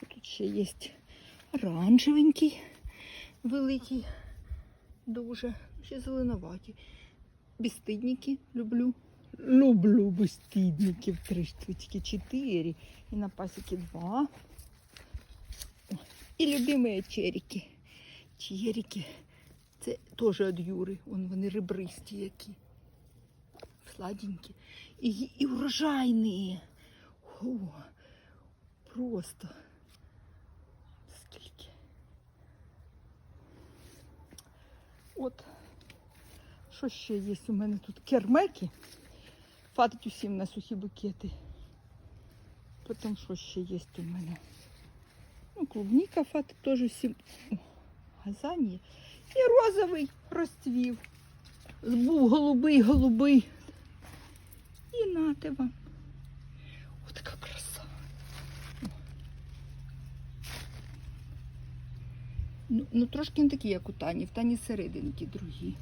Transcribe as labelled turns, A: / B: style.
A: Тут ще є оранжевенький, великий, дуже. Ще зеленоваті. Безстидники люблю. Люблю безстидників. Три штучки, чотири. І на пасіки два. О, І любимі черіки. Черіки. Це теж від Юри. Вон вони ребристі які. Сладенькі. І, і урожайні. О, просто. От. Що ще є у мене тут? Кермеки. Фатить усім на сухі букети. Потім що ще є у мене? Ну, клубніка фатить теж усім. О, газанія. І розовий розцвів. Був голубий, голубий. І нате Ну, ну трошки не такі, як у Тані. В Тані серединки другі.